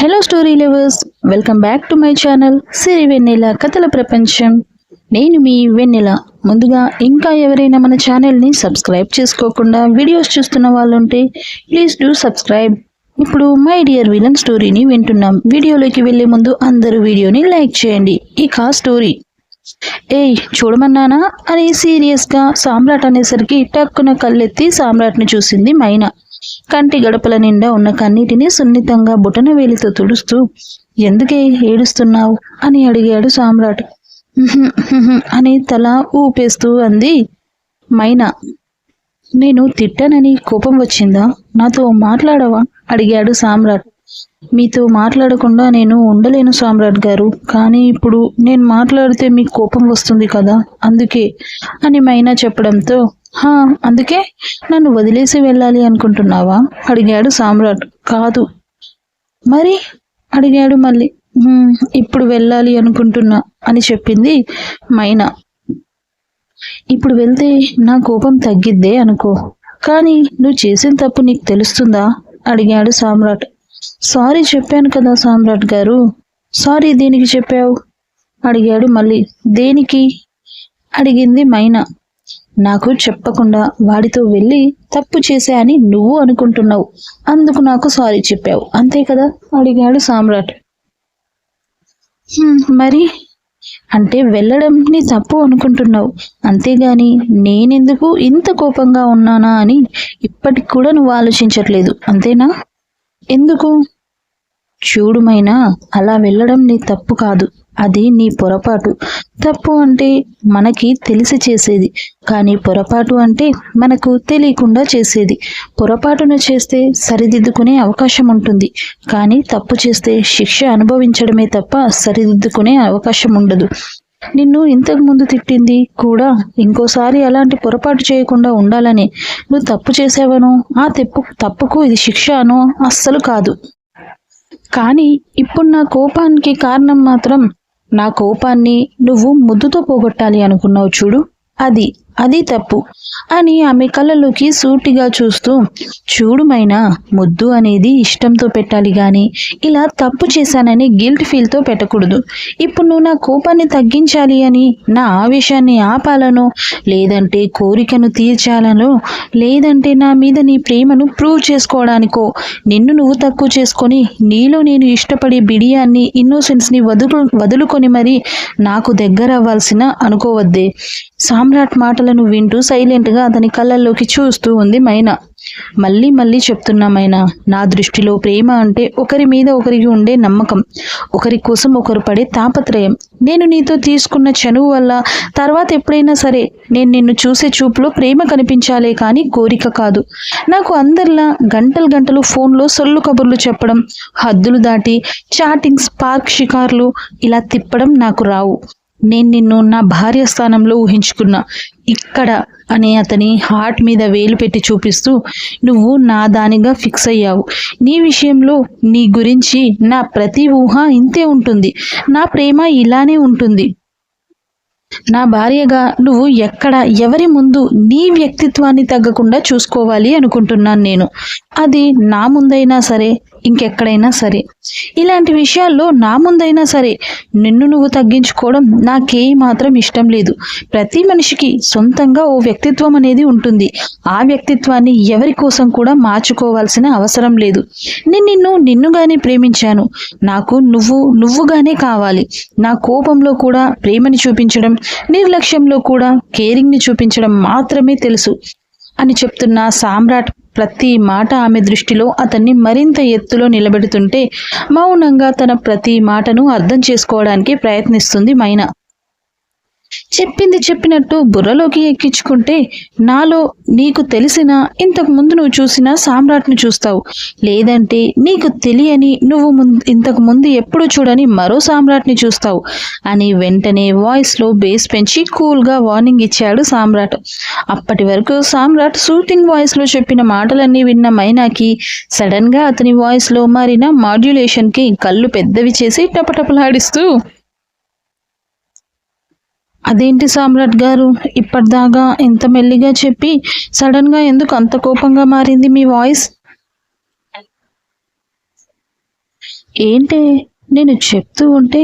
Hello story lovers welcome back to my channel Siri Vennela కథల ప్రపంచం నేను మీ వెన్నెల. ముందుగా ఇంకా ఎవరైనా మన ఛానల్ని సబ్స్క్రైబ్ చేసుకోకుండా వీడియోస్ చూస్తున్న వాళ్ళుంటే ప్లీజ్ డూ సబ్స్క్రైబ్ ఇప్పుడు మై డియర్ విలన్ స్టోరీని వింటున్నాం. వీడియోలోకి వెళ్ళే ముందు అందరూ వీడియోని లైక్ చేయండి. ఇక స్టోరీ ఏయ్ చూడమన్నానా? అని సీరియస్గా సామ్రాట్ అనేసరికి టక్కున కళ్ళెత్తి సామ్రాట్ని చూసింది మైనా. కంటి గడపల నిండా ఉన్న కన్నీటిని సున్నితంగా బుటన వేలితో తుడుస్తూ ఎందుకే ఏడుస్తున్నావు? అని అడిగాడు సామ్రాట్. అని తల ఊపేస్తూ అంది. మైనా నేను తిట్టానని కోపం వచ్చిందా? నాతో మాట్లాడవా? అడిగాడు సామ్రాట్. మీతో మాట్లాడకుండా నేను ఉండలేను సామ్రాట్ గారు కానీ ఇప్పుడు నేను మాట్లాడితే మీకు కోపం వస్తుంది కదా అందుకే అని మైనా చెప్పడంతో అందుకే నన్ను వదిలేసి వెళ్ళాలి అనుకుంటున్నావా? అడిగాడు సామ్రాట్. కాదు. మరి? అడిగాడు మళ్ళీ. ఇప్పుడు వెళ్ళాలి అనుకుంటున్నా అని చెప్పింది మైనా. ఇప్పుడు వెళ్తే నా కోపం తగ్గిద్దే అనుకో. కానీ నువ్వు చేసిన తప్పు నీకు తెలుస్తుందా? అడిగాడు సామ్రాట్. సారీ చెప్పాను కదా సామ్రాట్ గారు. సారీ దేనికి చెప్పావు? అడిగాడు మళ్ళీ. దేనికి? అడిగింది మైనా. నాకు చెప్పకుండా వాడితో వెళ్ళి తప్పు చేశా అని నువ్వు అనుకుంటున్నావు. అందుకు నాకు సారీ చెప్పావు. అంతే కదా? అడిగాడు సామ్రాట్. "హ్మ్, మరి? అంటే వెళ్ళడం నీ తప్పు అనుకుంటున్నావు. అంతేగాని నేనెందుకు ఇంత కోపంగా ఉన్నానా అని ఇప్పటికి కూడా నువ్వు ఆలోచించట్లేదు. అంతేనా? ఎందుకు? చూడుమైనా అలా వెళ్ళడం నీ తప్పు కాదు. అది నీ పొరపాటు. తప్పు అంటే మనకి తెలిసి చేసేది కానీ పొరపాటు అంటే మనకు తెలియకుండా చేసేది. పొరపాటును చేస్తే సరిదిద్దుకునే అవకాశం ఉంటుంది కానీ తప్పు చేస్తే శిక్ష అనుభవించడమే తప్ప సరిదిద్దుకునే అవకాశం ఉండదు. నిన్ను ఇంతకు ముందు తిట్టింది కూడా ఇంకోసారి అలాంటి పొరపాటు చేయకుండా ఉండాలని. నువ్వు తప్పు చేసావను ఆ తెప్పు తప్పుకు ఇది శిక్ష అను అస్సలు కాదు. కానీ ఇప్పుడు నా కోపానికి కారణం మాత్రం నా కోపాన్ని నువ్వు ముద్దుతో పోగొట్టాలి అనుకున్నావు చూడు. అది అది తప్పు అని ఆమె కళ్ళలోకి సూటిగా చూస్తూ చూడుమైనా ముద్దు అనేది ఇష్టంతో పెట్టాలి గాని ఇలా తప్పు చేశానని గిల్ట్ ఫీల్తో పెట్టకూడదు. ఇప్పుడు నువ్వు నా కోపాన్ని తగ్గించాలి అని నా ఆవేశాన్ని ఆపాలనో లేదంటే కోరికను తీర్చాలనో లేదంటే నా మీద నీ ప్రేమను ప్రూవ్ చేసుకోవడానికో నిన్ను నువ్వు తక్కువ చేసుకొని నీలో నేను ఇష్టపడే బిడియాన్ని ఇన్నోసెన్స్ని వదులు వదులుకొని మరి నాకు దగ్గర అవ్వాల్సిన అనుకోవద్దే. సామ్రాట్ మాటలు మాటలను వింటూ సైలెంట్గా అతని కళ్ళల్లోకి చూస్తూ ఉంది మైనా. మళ్ళీ మళ్ళీ చెప్తున్నామైనా నా దృష్టిలో ప్రేమ అంటే ఒకరి మీద ఒకరికి ఉండే నమ్మకం. ఒకరి కోసం ఒకరు పడే తాపత్రయం. నేను నీతో తీసుకున్న చనువు వల్ల తర్వాత ఎప్పుడైనా సరే నేను నిన్ను చూసే చూపులో ప్రేమ కనిపించాలే కానీ కోరిక కాదు. నాకు అందరిలా గంటలు గంటలు ఫోన్లో సొల్లు కబుర్లు చెప్పడం హద్దులు దాటి చాటింగ్స్ పార్క్ షికార్లు ఇలా తిప్పడం నాకు రావు. నేను నిన్ను నా భార్య స్థానంలో ఊహించుకున్నా. ఇక్కడ అని అతని హార్ట్ మీద వేలు పెట్టి చూపిస్తూ నువ్వు నా దానిగా ఫిక్స్ అయ్యావు. నీ విషయంలో నీ గురించి నా ప్రతి ఊహ ఇంతే ఉంటుంది. నా ప్రేమ ఇలానే ఉంటుంది. నా భార్యగా నువ్వు ఎక్కడ ఎవరి ముందు నీ వ్యక్తిత్వాన్ని తగ్గకుండా చూసుకోవాలి అనుకుంటున్నాను నేను. అది నా ముందైనా సరే ఇంకెక్కడైనా సరే. ఇలాంటి విషయాల్లో నా ముందైనా సరే నిన్ను నువ్వు తగ్గించుకోవడం నాకే మాత్రం ఇష్టం లేదు. ప్రతి మనిషికి సొంతంగా ఓ వ్యక్తిత్వం అనేది ఉంటుంది. ఆ వ్యక్తిత్వాన్ని ఎవరి కోసం కూడా మార్చుకోవాల్సిన అవసరం లేదు. నేను నిన్ను నిన్నుగానే ప్రేమించాను. నాకు నువ్వు నువ్వుగానే కావాలి. నా కోపంలో కూడా ప్రేమని చూపించడం నిర్లక్ష్యంలో కూడా కేరింగ్ని చూపించడం మాత్రమే తెలుసు అని చెప్తున్న సామ్రాట్ ప్రతి మాట ఆమె దృష్టిలో అతన్ని మరింత ఎత్తులో నిలబెడుతుంటే మౌనంగా తన ప్రతి మాటను అర్థం చేసుకోవడానికి ప్రయత్నిస్తుంది మైనా. చెప్పింది చెప్పినట్టు బుర్రలోకి ఎక్కించుకుంటే నాలో నీకు తెలిసిన ఇంతకుముందు నువ్వు చూసిన సామ్రాట్ని చూస్తావు. లేదంటే నీకు తెలియని నువ్వు ముందు ఇంతకు ముందు ఎప్పుడు చూడని మరో సామ్రాట్ని చూస్తావు. అని వెంటనే వాయిస్లో బేస్ పెంచి కూల్గా వార్నింగ్ ఇచ్చాడు సామ్రాట్. అప్పటి వరకు సామ్రాట్ షూటింగ్ వాయిస్లో చెప్పిన మాటలన్నీ విన్న మైనాకి సడన్గా అతని వాయిస్లో మారిన మాడ్యులేషన్కి కళ్ళు పెద్దవి చేసి టపటపలాడిస్తూ అదేంటి సామ్రాట్ గారు? ఇప్పటిదాకా ఇంత మెల్లిగా చెప్పి సడన్గా ఎందుకు అంత కోపంగా మారింది మీ వాయిస్? ఏంటే నేను చెప్తూ ఉంటే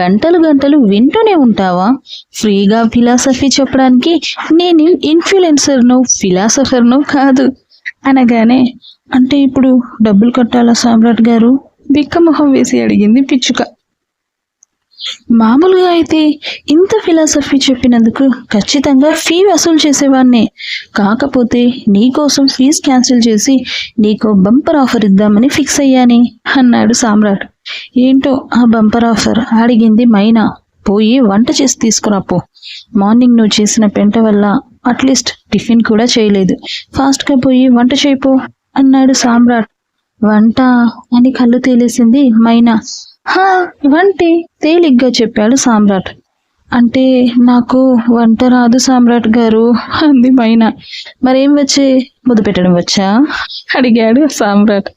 గంటలు గంటలు వింటూనే ఉంటావా? ఫ్రీగా ఫిలాసఫీ చెప్పడానికి నేను ఇన్ఫ్లుయెన్సర్ను ఫిలాసఫర్ను కాదు. అనగానే అంటే ఇప్పుడు డబ్బులు కట్టాలా సామ్రాట్ గారు? బిక్కమొహం వేసి అడిగింది పిచ్చుక. మామూలుగా అయితే ఇంత ఫిలాసఫీ చెప్పినందుకు ఖచ్చితంగా ఫీ వసూలు చేసేవాడిని కాకపోతే నీకోసం ఫీజు క్యాన్సిల్ చేసి నీకు బంపర్ ఆఫర్ ఇద్దామని ఫిక్స్ అయ్యాని అన్నాడు సామ్రాట్. ఏంటో ఆ బంపర్ ఆఫర్? అడిగింది మైనా. పోయి వంట చేసి తీసుకురాపో మార్నింగ్ నువ్వు చేసిన పెంట వల్ల అట్లీస్ట్ టిఫిన్ కూడా చేయలేదు. ఫాస్ట్గా పోయి వంట చేయిపో అన్నాడు సామ్రాట్. వంట? అని కళ్ళు తేలేసింది మైనా. హా వంటి తేలిగ్గా చెప్పాడు సామ్రాట్. అంటే నాకు వంట రాదు సామ్రాట్ గారు అంది మైనా. మరేం వచ్చి మొదపెట్టడం వచ్చా? అడిగాడు సామ్రాట్.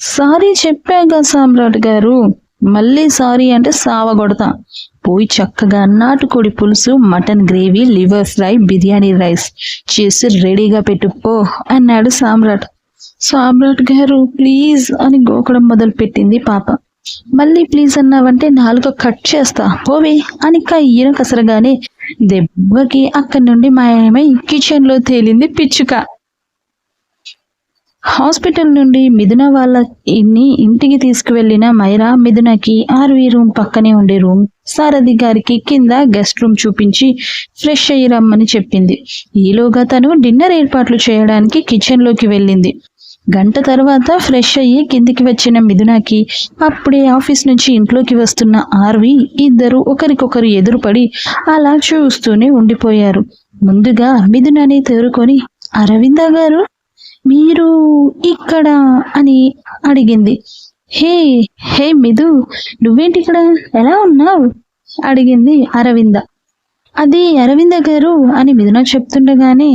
సారీ చెప్పాగా సామ్రాట్ గారు మళ్ళీ సారీ అంటే సావగొడతా పోయి చక్కగా నాటుకోడి పులుసు mutton gravy liver fry biryani rice చేసి రెడీగా పెట్టుపో అన్నాడు సామ్రాట్. సామ్రాట్ గారు ప్లీజ్ అని గోకడం మొదలుపెట్టింది పాప. మళ్ళీ ప్లీజ్ అన్నావంటే నాలుక కట్ చేస్తా. పోవే. అని కయ్యన కసరగానే దెబ్బకి అక్కడి నుండి మాయమై కిచెన్లో తేలింది పిచ్చుక. హాస్పిటల్ నుండి మిథున వాళ్ళ ఇన్ని ఇంటికి తీసుకువెళ్ళిన మైరా మిథునకి ఆర్వీ రూమ్ పక్కనే ఉండే రూమ్ సారథి గారికి కింద గెస్ట్ రూమ్ చూపించి ఫ్రెష్ అయ్యి రమ్మని చెప్పింది. ఈలోగా తను డిన్నర్ ఏర్పాట్లు చేయడానికి కిచెన్లోకి వెళ్ళింది. గంట తర్వాత ఫ్రెష్ అయ్యి కిందికి వచ్చిన మిథునకి అప్పుడే ఆఫీస్ నుంచి ఇంట్లోకి వస్తున్న ఆర్వి ఇద్దరు ఒకరికొకరు ఎదురుపడి అలా చూస్తూనే ఉండిపోయారు. ముందుగా మిథునని తేరుకొని అరవింద గారు మీరు ఇక్కడ అని అడిగింది. హే హే మిథు నువ్వేంటి ఇక్కడ ఎలా ఉన్నావు? అడిగింది అరవింద. అది అరవింద గారు అని మిథున చెప్తుండగానే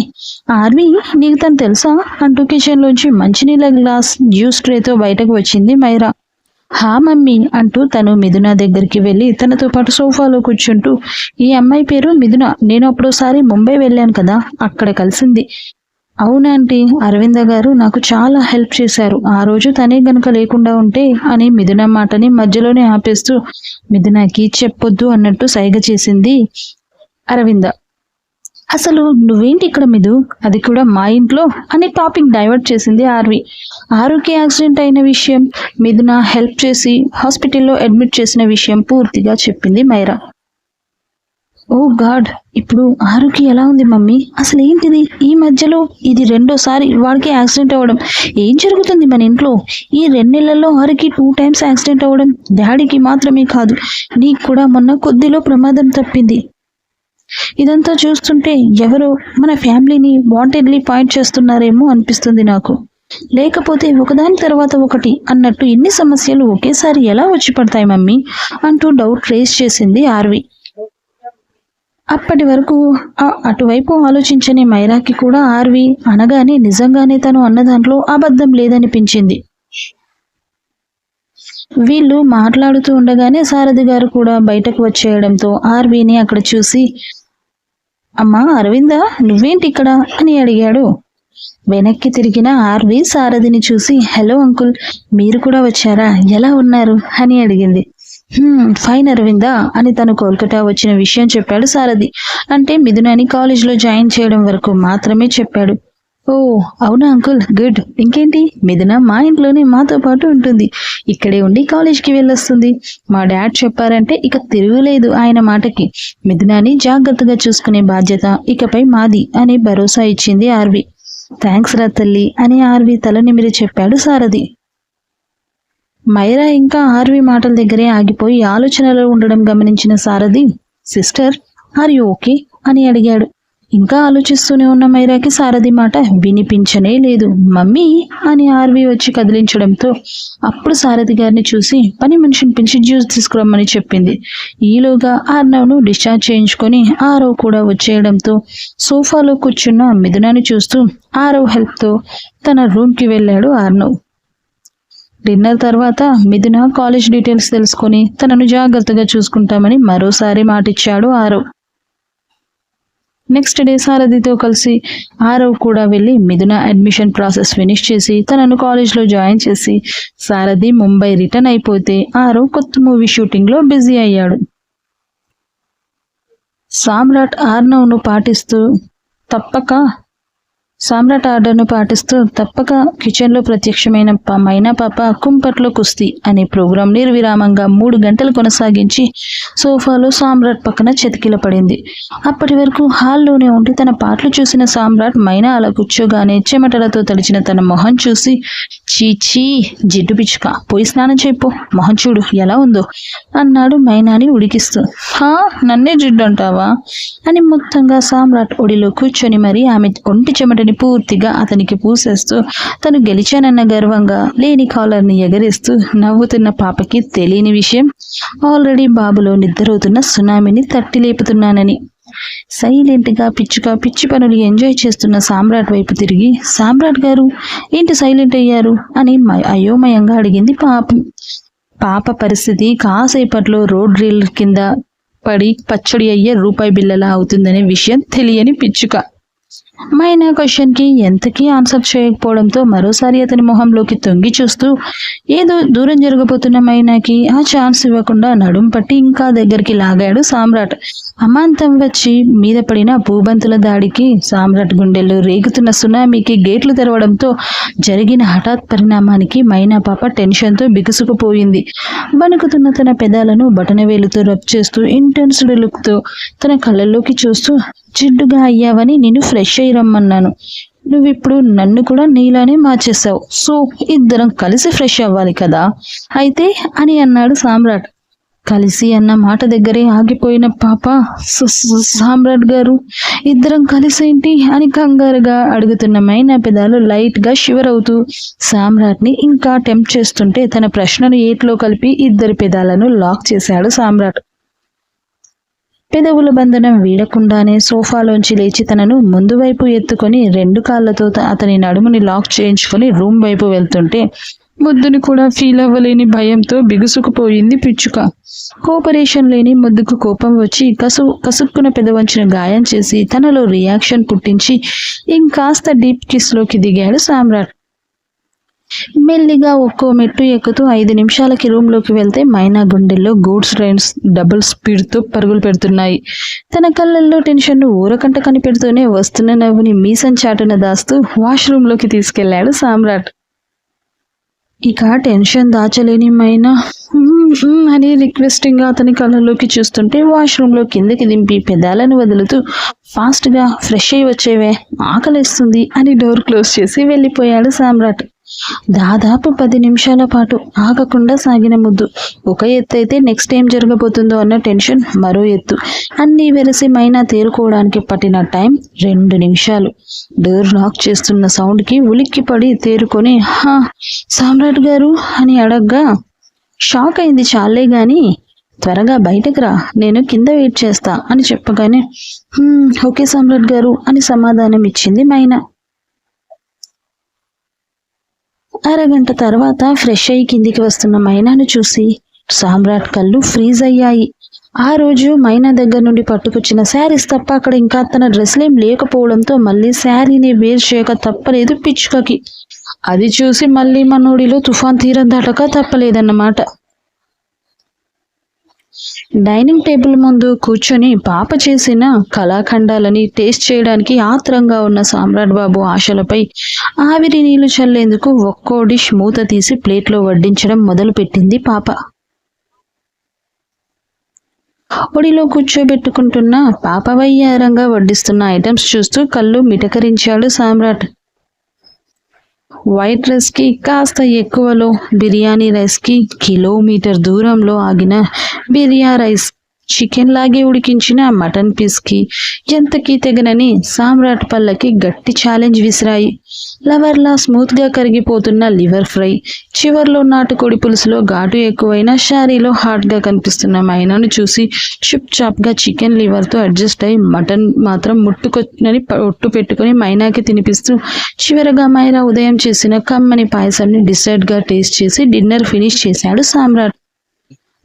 ఆర్వి నీకు తను తెలుసా? అంటూ కిచెన్లోంచి మంచినీళ్ళ గ్లాస్ జ్యూస్ ట్రేతో బయటకు వచ్చింది మైరా. హా మమ్మీ అంటూ తను మిథున దగ్గరికి వెళ్ళి తనతో పాటు సోఫాలో కూర్చుంటూ ఈ అమ్మాయి పేరు మిథున నేను అప్పుడోసారి ముంబై వెళ్ళాను కదా అక్కడ కలిసింది. అవునాంటీ అరవింద గారు నాకు చాలా హెల్ప్ చేశారు. ఆ రోజు తనే గనుక లేకుండా ఉంటే అని మిథున మాటని మధ్యలోనే ఆపేస్తూ మిథునకి చెప్పొద్దు అన్నట్టు సైగ చేసింది. అరవింద అసలు నువ్వేంటి ఇక్కడ మిదు అది కూడా మా ఇంట్లో? అని టాపిక్ డైవర్ట్ చేసింది ఆర్వి. ఆరుకి యాక్సిడెంట్ అయిన విషయం మిథున హెల్ప్ చేసి హాస్పిటల్లో అడ్మిట్ చేసిన విషయం పూర్తిగా చెప్పింది మైరా. ఓ గాడ్! ఇప్పుడు ఆరుకి ఎలా ఉంది మమ్మీ? అసలు ఏంటిది? ఈ మధ్యలో ఇది రెండోసారి వాడికి యాక్సిడెంట్ అవ్వడం. ఏం జరుగుతుంది మన ఇంట్లో? ఈ రెండు నెలల్లో ఆరుకి టూ టైమ్స్ యాక్సిడెంట్ అవ్వడం డాడీకి మాత్రమే కాదు నీకు కూడా మొన్న కొద్దిలో ప్రమాదం తప్పింది. ఇదంతా చూస్తుంటే ఎవరో మన ఫ్యామిలీని వాంటెడ్లీ పాయింట్ చేస్తున్నారేమో అనిపిస్తుంది నాకు. లేకపోతే ఒకదాని తర్వాత ఒకటి అన్నట్టు ఇన్ని సమస్యలు ఒకేసారి ఎలా వచ్చి పడతాయి మమ్మీ? అంటూ డౌట్ రేస్ చేసింది ఆర్వి. అప్పటి వరకు అటువైపు ఆలోచించని మైరాకి కూడా ఆర్వి అనగానే నిజంగానే తను అన్న దాంట్లో అబద్ధం లేదనిపించింది. వీళ్ళు మాట్లాడుతూ ఉండగానే సారథి గారు కూడా బయటకు వచ్చేయడంతో ఆర్వీని అక్కడ చూసి అమ్మా అరవింద నువ్వేంటి ఇక్కడ అని అడిగాడు. వెనక్కి తిరిగిన ఆర్వి సారథిని చూసి హలో అంకుల్ మీరు కూడా వచ్చారా? ఎలా ఉన్నారు? అని అడిగింది. ఫైన్ అరవిందా అని తను కోల్కతా వచ్చిన విషయం చెప్పాడు సారథి. అంటే మిథునాని కాలేజీలో జాయిన్ చేయడం వరకు మాత్రమే చెప్పాడు. ఓ అవునా అంకుల్? గుడ్. ఇంకేంటి? మిథున మా ఇంట్లోనే మాతో పాటు ఉంటుంది. ఇక్కడే ఉండి కాలేజ్కి వెళ్ళొస్తుంది. మా డాడ్ చెప్పారంటే ఇక తిరుగులేదు ఆయన మాటకి. మిథునాని జాగ్రత్తగా చూసుకునే బాధ్యత ఇకపై మాది అని భరోసా ఇచ్చింది ఆర్వి. థ్యాంక్స్ రా తల్లి అని ఆర్వి తల నిమిరి చెప్పాడు సారథి. మైరా ఇంకా ఆర్వి మాటల దగ్గరే ఆగిపోయి ఆలోచనలో ఉండడం గమనించిన Sarathi sister are you okay? అని అడిగాడు. ఇంకా ఆలోచిస్తూనే ఉన్న మైరాకి సారథి మాట వినిపించనే లేదు. మమ్మీ అని ఆర్వి వచ్చి కదిలించడంతో అప్పుడు సారథి గారిని చూసి పని మనిషిని పిలిచి జ్యూస్ తీసుకురమ్మని చెప్పింది. ఈలోగా ఆర్నవ్ను డిశ్చార్జ్ చేయించుకొని ఆరవ్ కూడా వచ్చేయడంతో సోఫాలో కూర్చున్న మిథునాన్ని చూస్తూ ఆరవ్ హెల్ప్తో తన రూమ్కి వెళ్ళాడు ఆర్నవ్. డిన్నర్ తర్వాత మిథున కాలేజ్ డీటెయిల్స్ తెలుసుకొని తనను జాగ్రత్తగా చూసుకుంటామని మరోసారి మాటిచ్చాడు ఆరవ్. నెక్స్ట్ డే సారథితో కలిసి ఆరవ్ కూడా వెళ్ళి మిథున అడ్మిషన్ ప్రాసెస్ ఫినిష్ చేసి తనను కాలేజ్లో జాయిన్ చేసి సారథి ముంబై రిటర్న్ అయిపోతే ఆరవ్ కొత్త మూవీ షూటింగ్లో బిజీ అయ్యాడు. సామ్రాట్ ఆర్నవ్ను పాటిస్తూ తప్పక సామ్రాట్ ఆర్డర్ను పాటిస్తూ తప్పక కిచెన్లో ప్రత్యక్షమైన మైనా పాప కుంపట్లో కుస్తీ అనే ప్రోగ్రాం నిర్విరామంగా మూడు గంటలు కొనసాగించి సోఫాలో సామ్రాట్ పక్కన చెతికిల పడింది అప్పటి వరకు హాల్లోనే ఉండి తన పాటలు చూసిన సామ్రాట్ మైనా అలా కూర్చోగానే చెమటలతో తడిచిన తన మొహం చూసి చీచీ జిడ్డు పిచ్చుక పోయి స్నానం చేయిపో మొహం చూడు ఎలా ఉందో అన్నాడు మైనాని ఉడికిస్తూ. హా నన్నే జిడ్డు అంటావా అని మొత్తంగా సామ్రాట్ ఒడిలో కూర్చొని మరి ఆమె ఒంటి చెమట కాలర్ని పూర్తిగా అతనికి పూసేస్తూ తను గెలిచానన్న గర్వంగా లేని కాలర్ని ఎగరేస్తూ నవ్వుతున్న పాపకి తెలియని విషయం ఆల్రెడీ బాబులో నిద్రవుతున్న సునామీని తట్టి లేపుతున్నానని. సైలెంట్గా పిచ్చుక పిచ్చి పనులు ఎంజాయ్ చేస్తున్న సామ్రాట్ వైపు తిరిగి సామ్రాట్ గారు ఏంటి సైలెంట్ అయ్యారు? అని అయోమయంగా అడిగింది పాప. పాప పరిస్థితి కాసేపట్లో రోడ్ రీల్ కింద పడి పచ్చడి అయ్యే రూపాయి బిల్లలా అవుతుందనే విషయం తెలియని పిచ్చుక. మైనా క్వశ్చన్కి ఎంతకీ ఆన్సర్ చేయకపోవడంతో మరోసారి అతని మొహంలోకి తొంగి చూస్తూ ఏదో దూరం జరగబోతున్న మైనాకి ఆ ఛాన్స్ ఇవ్వకుండా నడుం పట్టి ఇంకా దగ్గరికి లాగాడు సామ్రాట్. అమాంతం వచ్చి మీద పడిన భూబంతుల దాడికి సామ్రాట్ గుండెలు రేగుతున్న సునామీకి గేట్లు తెరవడంతో జరిగిన హఠాత్ పరిణామానికి మైనా పాప టెన్షన్తో బిగుసుకుపోయింది. వణుకుతున్న తన పెదాలను బటనవేలుతో రబ్ చేస్తూ ఇంటెన్స్డ్ లుక్తో తన కళ్ళల్లోకి చూస్తూ జిడ్డుగా అయ్యావని నేను ఫ్రెష్ అయ్యి రమ్మన్నాను. నువ్విప్పుడు నన్ను కూడా నీలానే మార్చేసావు సో ఇద్దరం కలిసి ఫ్రెష్ అవ్వాలి కదా? అయితే అని అన్నాడు సామ్రాట్. కలిసి అన్న మాట దగ్గరే ఆగిపోయిన పాప సామ్రాట్ గారు ఇద్దరం కలిసి ఏంటి అని కంగారుగా అడుగుతున్న మైనా పెదాలు లైట్గా షివర్ అవుతూ సామ్రాట్ని ఇంకా టెంప్ట్ చేస్తుంటే తన ప్రశ్నను ఏట్లో కలిపి ఇద్దరి పెదాలను లాక్ చేశాడు సామ్రాట్. పెదవుల బంధనం వీడకుండానే సోఫాలోంచి లేచి తనను ముందు వైపు ఎత్తుకొని రెండు కాళ్ళతో అతని నడుముని లాక్ చేయించుకొని రూమ్ వైపు వెళ్తుంటే ముద్దుని కూడా ఫీల్ అవ్వలేని భయంతో బిగుసుకుపోయింది పిచ్చుక. కోపరేషన్ లేని ముద్దుకు కోపం వచ్చి కసు కసుక్కున పెదవంచిన గాయం చేసి తనలో రియాక్షన్ పుట్టించి ఇంకాస్త డీప్ కిస్లోకి దిగాడు సామ్రాట్. మెల్లిగా ఒక్కో మెట్టు ఎక్కుతూ ఐదు నిమిషాలకి రూమ్లోకి వెళ్తే మైనా గుండెల్లో గూడ్స్ ట్రైన్స్ డబుల్ స్పీడ్తో పరుగులు పెడుతున్నాయి. తన కళ్ళల్లో టెన్షన్ను ఊరకంట కనిపెడుతూనే వస్తున్న నవ్వుని మీసం చాటున దాస్తూ వాష్రూమ్లోకి తీసుకెళ్ళాడు సామ్రాట్. ఇక టెన్షన్ దాచలేని మైనా అని రిక్వెస్టింగ్గా అతని కళ్ళలోకి చూస్తుంటే వాష్రూమ్లో కిందకి దింపి పెదాలను వదులుతూ ఫాస్ట్గా ఫ్రెష్ అయ్యి వచ్చేవే ఆకలిస్తుంది అని డోర్ క్లోజ్ చేసి వెళ్ళిపోయాడు సామ్రాట్. దాదాపు పది నిమిషాల పాటు ఆగకుండా సాగిన ముద్దు. ఒక ఎత్తు అయితే నెక్స్ట్ ఏం జరగబోతుందో అన్న టెన్షన్ మరో ఎత్తు. అన్నీ వెలిసి మైనా తేరుకోవడానికి పట్టిన టైం రెండు నిమిషాలు. డోర్ లాక్ చేస్తున్న సౌండ్కి ఉలిక్కిపడి తేరుకొని హా సామ్రాట్ గారు అని అడగ్గా షాక్ అయింది చాలే గాని త్వరగా బయటకు రా నేను కింద వెయిట్ చేస్తా అని చెప్పగానే ఓకే సామ్రాట్ గారు అని సమాధానం ఇచ్చింది మైనా. అరగంట తర్వాత ఫ్రెష్ అయ్యి కిందికి వస్తున్న మైనాను చూసి సామ్రాట్ కళ్ళు ఫ్రీజ్ అయ్యాయి. ఆ రోజు మైనా దగ్గర నుండి పట్టుకొచ్చిన శారీస్ తప్ప అక్కడ ఇంకా తన డ్రెస్లేం లేకపోవడంతో మళ్ళీ శారీని వేర్ చేయక తప్పలేదు పిచ్చుకకి. అది చూసి మళ్ళీ మనోడిలో తుఫాన్ తీరం దాటక తప్పలేదన్నమాట. డైనింగ్ టేబుల్ ముందు కూర్చొని పాప చేసిన కళాఖండాలని టేస్ట్ చేయడానికి ఆత్రంగా ఉన్న సామ్రాట్ బాబు ఆశలపై ఆవిరి నీళ్ళు చల్లేందుకు ఒక్కో డిష్ మూత తీసి ప్లేట్లో వడ్డించడం మొదలుపెట్టింది పాప. ఒడిలో కూర్చోబెట్టుకుంటున్న పాప వయ్యారంగా వడ్డిస్తున్న ఐటమ్స్ చూస్తూ కళ్ళు మిటకరించాడు సామ్రాట్. వైట్ రైస్కి కాస్త ఎక్కువలో బిర్యానీ రైస్కి కిలోమీటర్ దూరంలో ఆగిన బిర్యా రైస్ చికెన్ లాగే ఉడికించిన మటన్ పీస్కి ఎంతకీ తెగనని సామ్రాట్ పళ్ళకి గట్టి ఛాలెంజ్ విసిరాయి. లవర్లా స్మూత్గా కరిగిపోతున్న లివర్ ఫ్రై చివర్లో నాటుకోడి పులుసులో ఘాటు ఎక్కువైన షారీలో హాట్గా కనిపిస్తున్న మైనాను చూసి చిప్ చాప్గా చికెన్ లివర్తో అడ్జస్ట్ అయి మటన్ మాత్రం ముట్టుకొని ఒట్టు పెట్టుకొని మైనాకి తినిపిస్తూ చివరగా మైరా ఉదయం చేసిన కమ్మని పాయసాన్ని డిసైడ్గా టేస్ట్ చేసి డిన్నర్ ఫినిష్ చేశాడు సామ్రాట్.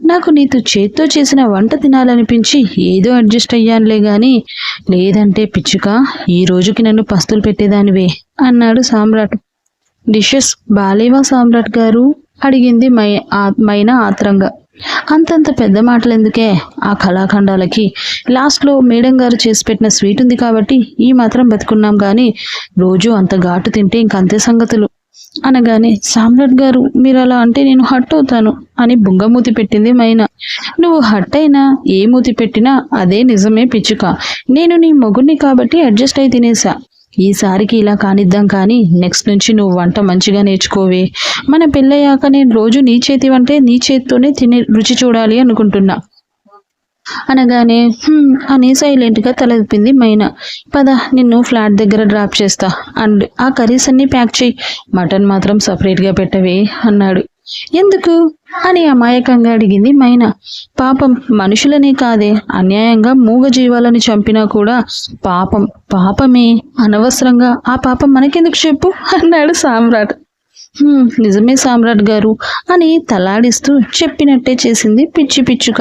నాకు నీతో చేత్తో చేసిన వంట తినాలనిపించి ఏదో అడ్జస్ట్ అయ్యానులే గాని లేదంటే పిచ్చుక ఈ రోజుకి నన్ను పస్తులు పెట్టేదానివే అన్నాడు సామ్రాట్. డిషెస్ బాలేవా సామ్రాట్ గారు? అడిగింది మై ఆ- ఆత్రంగా. అంతంత పెద్ద మాటలు ఎందుకే ఆ కళాఖండాలకి లాస్ట్లో మేడం గారు చేసి పెట్టిన స్వీట్ ఉంది కాబట్టి ఈ మాత్రం బతుకున్నాం కానీ రోజు అంత ఘాటు తింటే ఇంకంతే సంగతులు. అనగానే సామ్రాట్ గారు మీరు అలా అంటే నేను హట్ అవుతాను అని బుంగమూతి పెట్టింది మైనా. నువ్వు హట్ అయినా ఏ మూతి పెట్టినా అదే నిజమే పిచ్చుక. నేను నీ మొగుడిని కాబట్టి అడ్జస్ట్ అయి తినేసా. ఈసారికి ఇలా కానిద్దాం కానీ నెక్స్ట్ నుంచి నువ్వు వంట మంచిగా నేర్చుకోవే. మన పెళ్ళయ్యాక నేను రోజు నీ చేతి వంటే నీ చేతితోనే తినే రుచి చూడాలి అనుకుంటున్నా. అనగానే "హ్మ్" అని సైలెంట్గా తల ఊపింది మైనా. పద నిన్ను ఫ్లాట్ దగ్గర డ్రాప్ చేస్తా. అండ్ ఆ కర్రీస్ అన్ని ప్యాక్ చేయి మటన్ మాత్రం సపరేట్గా పెట్టవే అన్నాడు. ఎందుకు? అని అమాయకంగా అడిగింది మైనా. పాపం మనుషులనే కాదే. అన్యాయంగా మూగ జీవాలను చంపినా కూడా పాపం పాపమే. అనవసరంగా ఆ పాపం మనకెందుకు చెప్పు అన్నాడు సామ్రాట్. నిజమే సామ్రాట్ గారు అని తలాడిస్తూ చెప్పినట్టే చేసింది పిచ్చి పిచ్చుక.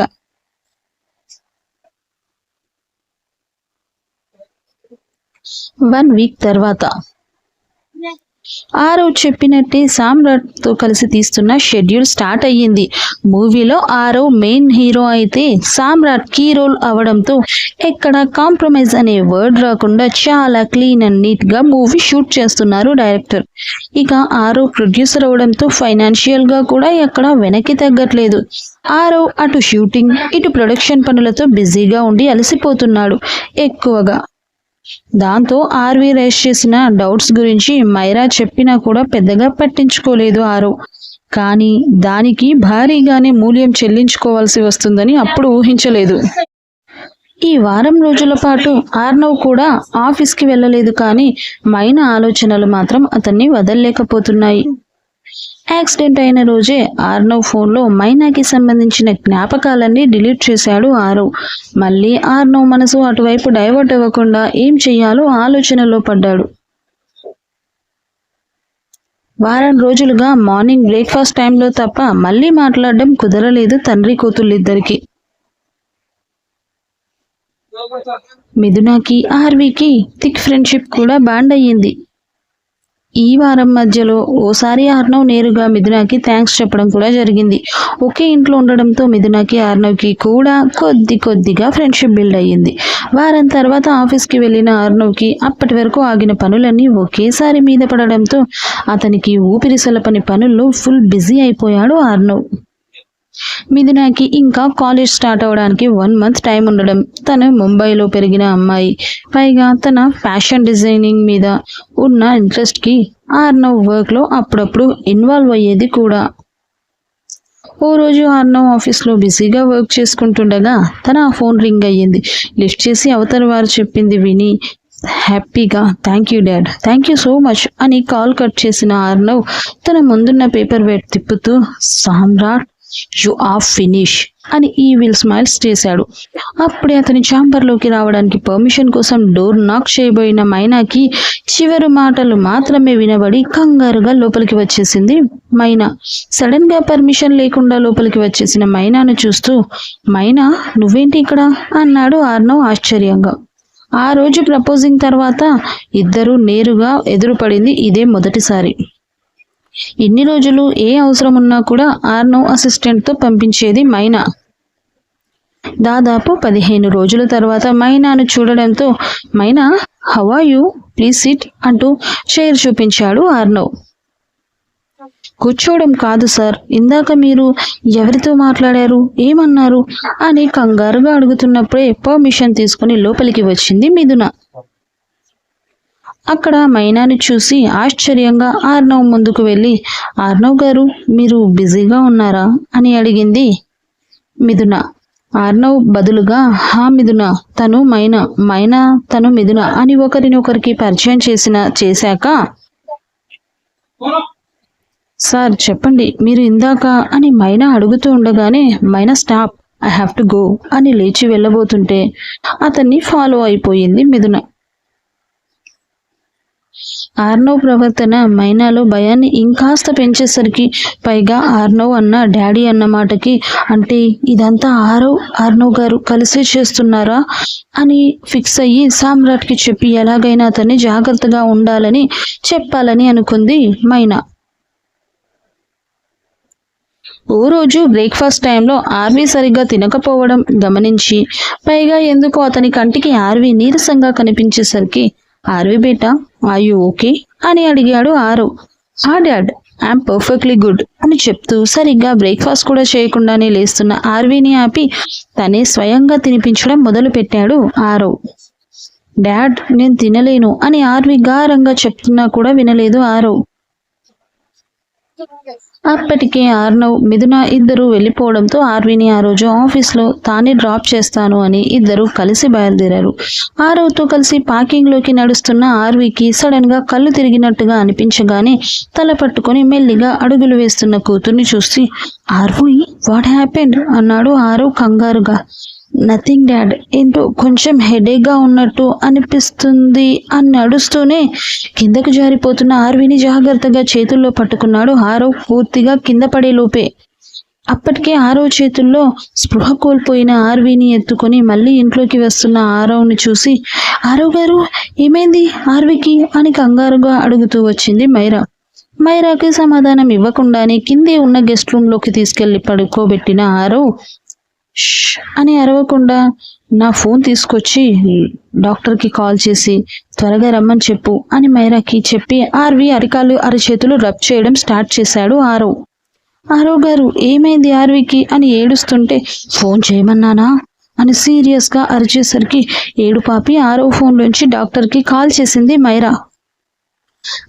వన్ వీక్ తర్వాత. ఆరవ్ చెప్పినట్టే సామ్రాట్తో కలిసి తీస్తున్న షెడ్యూల్ స్టార్ట్ అయ్యింది. మూవీలో ఆరవ్ మెయిన్ హీరో అయితే సామ్రాట్ కీ రోల్ అవడంతో ఎక్కడ కాంప్రమైజ్ అనే వర్డ్ రాకుండా చాలా క్లీన్ అండ్ నీట్గా మూవీ షూట్ చేస్తున్నారు డైరెక్టర్. ఇక ఆరవ్ ప్రొడ్యూసర్ అవడంతో ఫైనాన్షియల్గా కూడా ఎక్కడ వెనక్కి తగ్గట్లేదు. ఆరవ్ అటు షూటింగ్ ఇటు ప్రొడక్షన్ పనులతో బిజీగా ఉండి అలసిపోతున్నాడు. ఎక్కువగా దాంతో ఆర్వి రైస్ చేసిన డౌట్స్ గురించి మైరా చెప్పినా కూడా పెద్దగా పట్టించుకోలేదు ఆరు. కానీ దానికి భారీగానే మూల్యం చెల్లించుకోవాల్సి వస్తుందని అప్పుడు ఊహించలేదు. ఈ వారం రోజుల పాటు ఆర్నవ్ కూడా ఆఫీస్కి వెళ్ళలేదు కానీ మైన ఆలోచనలు మాత్రం అతన్ని వదలలేకపోతున్నాయి. యాక్సిడెంట్ అయిన రోజే ఆర్నవ్ ఫోన్లో మైనాకి సంబంధించిన జ్ఞాపకాలన్నీ డిలీట్ చేశాడు ఆరవ్ మళ్ళీ ఆర్నవ్ మనసు అటువైపు డైవర్ట్ అవ్వకుండా ఏం చెయ్యాలో ఆలోచనలో పడ్డాడు. వారం రోజులుగా మార్నింగ్ బ్రేక్ఫాస్ట్ టైంలో తప్ప మళ్ళీ మాట్లాడడం కుదరలేదు తండ్రి కూతుళ్ళిద్దరికి. మిథునాకి ఆర్వీకి థిక్ ఫ్రెండ్షిప్ కూడా బాండ్ అయ్యింది. ఈ వారం మధ్యలో ఓసారి ఆర్నవ్ నేరుగా మిథునాకి థ్యాంక్స్ చెప్పడం కూడా జరిగింది. ఒకే ఇంట్లో ఉండడంతో మిథునాకి ఆర్నవ్కి కూడా కొద్ది కొద్దిగా ఫ్రెండ్షిప్ బిల్డ్ అయ్యింది. వారం తర్వాత ఆఫీస్కి వెళ్ళిన ఆర్నవ్కి అప్పటి వరకు ఆగిన పనులన్నీ ఒకేసారి మీద పడడంతో అతనికి ఊపిరి సలపని పనుల్లో ఫుల్ బిజీ అయిపోయాడు ఆర్నవ్ మిథునాకి ఇంకా కాలేజ్ స్టార్ట్ అవడానికి వన్ మంత్ టైం ఉండడం. తను ముంబైలో పెరిగిన అమ్మాయి. పైగా తన ఫ్యాషన్ డిజైనింగ్ మీద ఉన్న ఇంట్రెస్ట్కి ఆర్నవ్ వర్క్లో అప్పుడప్పుడు ఇన్వాల్వ్ అయ్యేది కూడా. ఓ రోజు ఆర్నవ్ ఆఫీస్లో బిజీగా వర్క్ చేసుకుంటుండగా తన ఫోన్ రింగ్ అయ్యింది. లిఫ్ట్ చేసి అవతల వారు చెప్పింది విని హ్యాపీగా. Thank you dad. Thank you so much అని కాల్ కట్ చేసిన ఆర్నవ్ తన ముందున్న పేపర్ వేట్ తిప్పుతూ సామ్రాట్ యు ఆర్ ఫినిష్ అని ఈ విల్ స్మైల్స్ చేశాడు. అప్పుడే అతని ఛాంబర్లోకి రావడానికి పర్మిషన్ కోసం డోర్ నాక్ చేయబోయిన మైనాకి చివరి మాటలు మాత్రమే వినబడి కంగారుగా లోపలికి వచ్చేసింది మైనా. సడన్గా పర్మిషన్ లేకుండా లోపలికి వచ్చేసిన మైనాను చూస్తూ మైనా నువ్వేంటి ఇక్కడ? అన్నాడు ఆర్నవ్ ఆశ్చర్యంగా. ఆ రోజు ప్రపోజింగ్ తర్వాత ఇద్దరూ నేరుగా ఎదురుపడింది ఇదే మొదటిసారి. ఇన్ని రోజులు ఏ అవసరం ఉన్నా కూడా ఆర్నవ్ అసిస్టెంట్తో పంపించేది మైనా. దాదాపు పదిహేను రోజుల తర్వాత మైనాను చూడడంతో Maina how are you? Please sit అంటూ చైర్ చూపించాడు ఆర్నవ్ కూర్చోవడం కాదు సార్. ఇందాక మీరు ఎవరితో మాట్లాడారు? ఏమన్నారు? అని కంగారుగా అడుగుతున్నప్పుడే పర్మిషన్ తీసుకుని లోపలికి వచ్చింది మిథున. అక్కడ మైనాని చూసి ఆశ్చర్యంగా ఆర్నవ్ ముందుకు వెళ్ళి ఆర్నవ్ గారు మీరు బిజీగా ఉన్నారా? అని అడిగింది మిథున. ఆర్నవ్ బదులుగా హా మిథున తను మైనా మైనా తను మిథున అని ఒకరిని ఒకరికి పరిచయం చేసిన చేశాక సార్ చెప్పండి మీరు ఇందాక అని మైనా అడుగుతూ ఉండగానే Maina stop I have to go అని లేచి వెళ్ళబోతుంటే అతన్ని ఫాలో అయిపోయింది మిథున. ఆర్నవ్ ప్రవర్తన మైనాలో భయాన్ని ఇంకాస్త పెంచేసరికి పైగా ఆర్నవ్ అన్న డాడీ అన్న మాటకి అంటే ఇదంతా ఆరవ్ ఆర్నవ్ గారు కలిసే చేస్తున్నారా? అని ఫిక్స్ అయ్యి సామ్రాట్కి చెప్పి ఎలాగైనా అతన్ని జాగ్రత్తగా ఉండాలని చెప్పాలని అనుకుంది మైనా. ఓ రోజు బ్రేక్ఫాస్ట్ టైంలో ఆర్వి సరిగ్గా తినకపోవడం గమనించి పైగా ఎందుకో అతని కంటికి ఆర్వి నీరసంగా కనిపించేసరికి ఆర్వి బేట ఆర్ ఓకే అని అడిగాడు ఆరు. ఆ డాడ్ ఐఎమ్ పర్ఫెక్ట్లీ గుడ్ అని చెప్తూ సరిగ్గా బ్రేక్ఫాస్ట్ కూడా చేయకుండానే లేస్తున్న ఆర్వీని ఆపి తనే స్వయంగా తినిపించడం మొదలు పెట్టాడు ఆరవ్ డాడ్ నేను తినలేను అని ఆర్వి గారంగా చెప్తున్నా కూడా వినలేదు ఆరవ్ అప్పటికే ఆర్నవ్ మిథున ఇద్దరు వెళ్ళిపోవడంతో ఆర్విని ఆ రోజు ఆఫీస్లో తానే డ్రాప్ చేస్తాను అని ఇద్దరు కలిసి బయలుదేరారు. ఆరవ్తో కలిసి పార్కింగ్లోకి నడుస్తున్న ఆర్వికి సడన్గా కళ్ళు తిరిగినట్టుగా అనిపించగానే తల పట్టుకొని మెల్లిగా అడుగులు వేస్తున్న కూతుర్ని చూసి ఆర్వి వాట్ హ్యాపెండ్ అన్నాడు ఆరవ్ కంగారుగా. నథింగ్ డాడ్ ఏంటో కొంచెం హెడేక్గా ఉన్నట్టు అనిపిస్తుంది అని నడుస్తూనే కిందకు జారిపోతున్న ఆర్విని జాగ్రత్తగా చేతుల్లో పట్టుకున్నాడు ఆరవ్ పూర్తిగా కింద పడే లోపే. అప్పటికే ఆరవ్ చేతుల్లో స్పృహ కోల్పోయిన ఆర్వీని ఎత్తుకొని మళ్ళీ ఇంట్లోకి వస్తున్న ఆరవ్ని చూసి ఆరవ్ గారు ఏమైంది? ఆర్వికి? అని కంగారుగా అడుగుతూ వచ్చింది మైరా. మైరాకి సమాధానం ఇవ్వకుండానే కిందే ఉన్న గెస్ట్ రూమ్లోకి తీసుకెళ్ళి పడుకోబెట్టిన ఆరవ్ అని అరవకుండా నా ఫోన్ తీసుకొచ్చి డాక్టర్కి కాల్ చేసి త్వరగా రమ్మని చెప్పు అని మైరాకి చెప్పి ఆర్వి అరికాలు అరచేతులు రబ్ చేయడం స్టార్ట్ చేశాడు ఆరవ్ ఆరవ్ గారు ఏమైంది ఆర్వికి అని ఏడుస్తుంటే ఫోన్ చేయమన్నానా? అని సీరియస్గా అరిచేసరికి ఏడు పాపి ఆరో ఫోన్లోంచి డాక్టర్కి కాల్ చేసింది మైరా.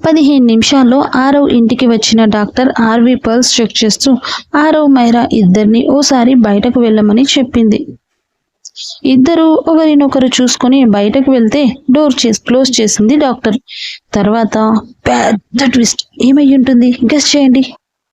పదిహేను నిమిషాల్లో ఆరవ్ ఇంటికి వచ్చిన డాక్టర్ ఆర్వి పల్స్ చెక్ చేస్తూ ఆరవ్ మైరా ఇద్దరిని ఓసారి బయటకు వెళ్ళమని చెప్పింది. ఇద్దరు ఒకరినొకరు చూసుకొని బయటకు వెళ్తే డోర్ చేసి క్లోజ్ చేసింది డాక్టర్. తర్వాత పెద్ద ట్విస్ట్. ఏమై ఉంటుంది? గెస్ చేయండి.